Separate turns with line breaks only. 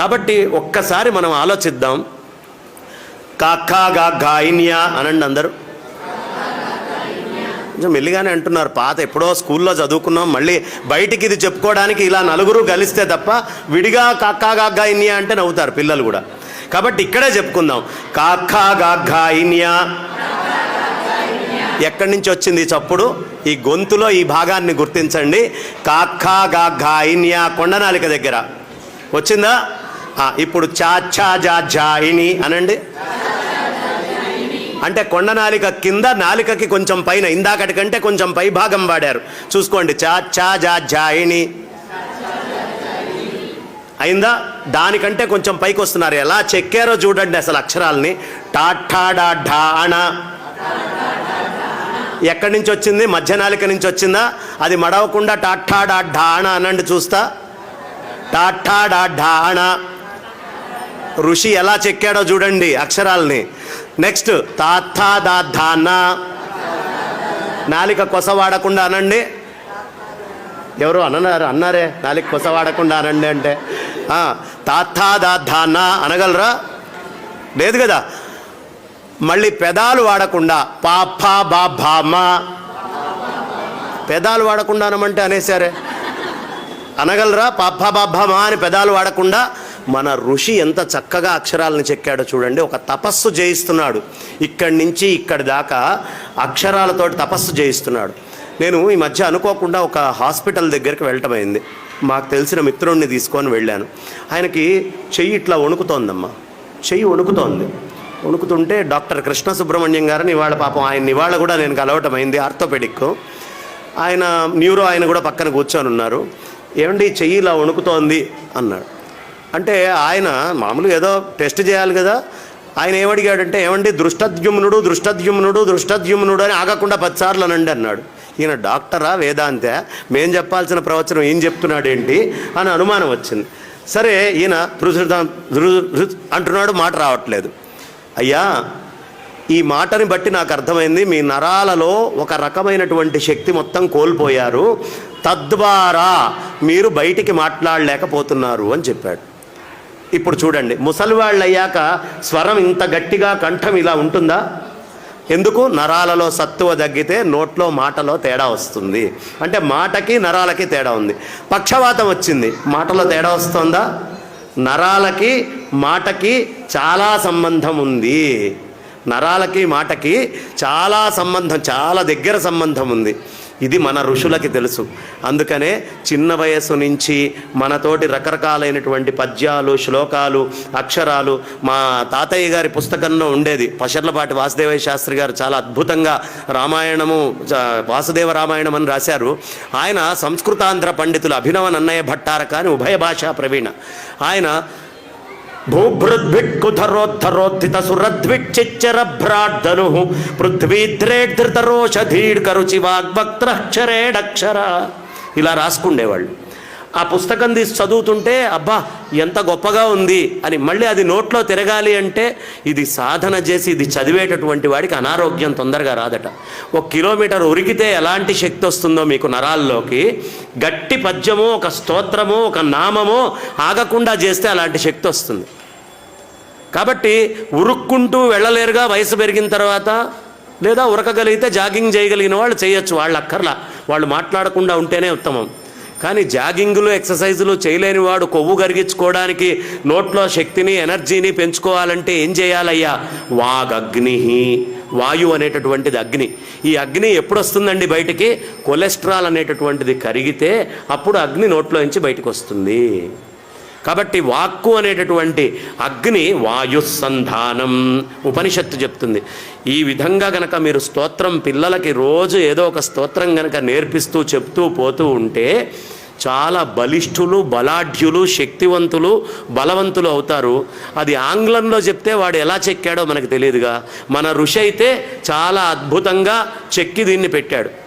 కాబట్టి ఒక్కసారి మనం ఆలోచిద్దాం. కాకా గా గాయిన్యా అనండి అందరూ. కొంచెం మెల్లిగానే అంటున్నారు పాత ఎప్పుడో స్కూల్లో చదువుకున్నాం మళ్ళీ బయటికి ఇది చెప్పుకోవడానికి ఇలా నలుగురు కలిస్తే తప్ప విడిగా కాకా గాయిన్యా అంటే నవ్వుతారు పిల్లలు కూడా. కాబట్టి ఇక్కడే చెప్పుకుందాం. కాకా గాయిన్యా ఎక్కడి నుంచి వచ్చింది చప్పుడు? ఈ గొంతులో ఈ భాగాన్ని గుర్తించండి. కాకా గాయిన్యా కొండనాలిక దగ్గర. వచ్చిందా? ఇప్పుడు చా చా జా అనండి. అంటే కొండ నాలిక కింద నాలికకి కొంచెం పైన ఇందాకటి కంటే కొంచెం పై భాగం వాడారు. చూసుకోండి చా చా జా అయిందా? దానికంటే కొంచెం పైకి వస్తున్నారు ఎలా చెక్కారో చూడండి అసలు అక్షరాలని. టాఠాడాఢాణ ఎక్కడి నుంచి వచ్చింది? మధ్య నాలిక నుంచి వచ్చిందా? అది మడవకుండా టాఠా అనండి చూస్తా. టాఠా డా ఋషి ఎలా చెక్కాడో చూడండి అక్షరాల్ని. నెక్స్ట్ తాత్తా దాద్ధాన్న నాలిక కొస వాడకుండా అనండి. ఎవరు అన్నారు అన్నారే. నాలిక కొస వాడకుండా అనండి అంటే. తాత్తా తాథా అనగలరా? లేదు కదా. మళ్ళీ పెదాలు వాడకుండా పాపా బా భామ పెదాలు వాడకుండా అనమంటే అనేసారే. అనగలరా? పాప బాభమా అని పెదాలు వాడకుండా మన ఋషి ఎంత చక్కగా అక్షరాలను చెక్కాడో చూడండి. ఒక తపస్సు జయిస్తున్నాడు. ఇక్కడి నుంచి ఇక్కడి దాకా అక్షరాలతోటి తపస్సు జయిస్తున్నాడు. నేను ఈ మధ్య అనుకోకుండా ఒక హాస్పిటల్ దగ్గరికి వెళ్ళటమైంది మాకు తెలిసిన మిత్రుడిని తీసుకొని వెళ్ళాను. ఆయనకి చెయ్యి ఇట్లా వణుకుతోందమ్మా. చెయ్యి వణుకుతోంది. వణుకుతుంటే డాక్టర్ కృష్ణ సుబ్రహ్మణ్యం గారిని ఇవాళ పాపం ఆయన ఇవాళ కూడా నేను కలవటమైంది ఆర్థోపెడిక్ ఆయన న్యూరో ఆయన కూడా పక్కన కూర్చొని ఉన్నారు ఏమండి చెయ్యి ఇలా వణుకుతోంది అన్నాడు. అంటే ఆయన మామూలుగా ఏదో టెస్ట్ చేయాలి కదా. ఆయన ఏమడిగాడంటే ఏమండి దృష్టద్యుమ్నుడు దృష్టద్యుమ్నుడు దృష్టద్యుమ్నుడు అని ఆగకుండా పదిసార్లు అనండి అన్నాడు. ఈయన డాక్టరా వేదాంతే? మేం చెప్పాల్సిన ప్రవచనం ఏం చెప్తున్నాడేంటి? అని అనుమానం వచ్చింది. సరే ఈయన ధృ అంటున్నాడు మాట రావట్లేదు. అయ్యా ఈ మాటని బట్టి నాకు అర్థమైంది మీ నరాలలో ఒక రకమైనటువంటి శక్తి మొత్తం కోల్పోయారు. తద్వారా మీరు బయటికి మాట్లాడలేకపోతున్నారు అని చెప్పాడు. ఇప్పుడు చూడండి ముసలివాళ్ళు అయ్యాక స్వరం ఇంత గట్టిగా కంఠం ఇలా ఉంటుందా? ఎందుకు? నరాలలో సత్తువ తగ్గితే నోట్లో మాటలో తేడా వస్తుంది. అంటే మాటకి నరాలకి తేడా ఉంది. పక్షవాతం వచ్చింది. మాటలో తేడా వస్తుందా? నరాలకి మాటకి చాలా సంబంధం ఉంది. నరాలకి మాటకి చాలా సంబంధం చాలా దగ్గర సంబంధం ఉంది. ఇది మన ఋషులకి తెలుసు. అందుకనే చిన్న వయసు నుంచి మనతోటి రకరకాలైనటువంటి పద్యాలు శ్లోకాలు అక్షరాలు మా తాతయ్య గారి పుస్తకంలో ఉండేది. పశర్లపాటి వాసుదేవయ్య శాస్త్రి గారు చాలా అద్భుతంగా రామాయణము వాసుదేవ రామాయణం అని రాశారు. ఆయన సంస్కృతాంధ్ర పండితులు అభినవ నన్నయ్య భట్టారక అని ఉభయ భాషా ప్రవీణ. ఆయన భూభృద్భిక్కుధరోద్ధరోద్ధిత సురద్విచ్చిచ్చర భ్రాడ్ధను వాగ్వక్త్రక్షరేడక్షర ఇలా రాసుకుండేవాళ్ళు. ఆ పుస్తకం తీసి చదువుతుంటే అబ్బా ఎంత గొప్పగా ఉంది అని మళ్ళీ అది నోట్లో తిరగాలి అంటే ఇది సాధన చేసి ఇది చదివేటటువంటి వాడికి అనారోగ్యం తొందరగా రాదట. ఒక కిలోమీటర్ ఉరికితే ఎలాంటి శక్తి వస్తుందో మీకు నరాల్లోకి గట్టి పద్యమో ఒక స్తోత్రమో ఒక నామమో ఆగకుండా చేస్తే అలాంటి శక్తి వస్తుంది. కాబట్టి ఉరుక్కుంటూ వెళ్ళలేరుగా వయసు పెరిగిన తర్వాత లేదా ఉరకగలిగితే జాగింగ్ చేయగలిగిన వాళ్ళు చేయొచ్చు వాళ్ళు అక్కర్లా. వాళ్ళు మాట్లాడకుండా ఉంటేనే ఉత్తమం. కానీ జాగింగ్లు ఎక్సర్సైజులు చేయలేని వాడు కొవ్వు కరిగించుకోవడానికి నోట్లో శక్తిని ఎనర్జీని పెంచుకోవాలంటే ఏం చేయాలయ్యా? వాగగ్ని వాయు అనేటటువంటిది అగ్ని. ఈ అగ్ని ఎప్పుడు వస్తుందండి బయటికి? కొలెస్ట్రాల్ అనేటటువంటిది కరిగితే అప్పుడు అగ్ని నోట్లో నుంచి బయటకు వస్తుంది. కాబట్టి వాక్కు అనేటటువంటి అగ్ని వాయుసంధానం ఉపనిషత్తు చెప్తుంది. ఈ విధంగా గనక మీరు స్తోత్రం పిల్లలకి రోజు ఏదో ఒక స్తోత్రం గనక నేర్పిస్తూ చెప్తూ పోతూ ఉంటే చాలా బలిష్ఠులు బలాఢ్యులు శక్తివంతులు బలవంతులు అవుతారు. అది ఆంగ్లంలో చెప్తే వాడు ఎలా చెక్కాడో మనకు తెలియదుగా. మన ఋషి అయితే చాలా అద్భుతంగా చెక్కి దీన్ని పెట్టాడు.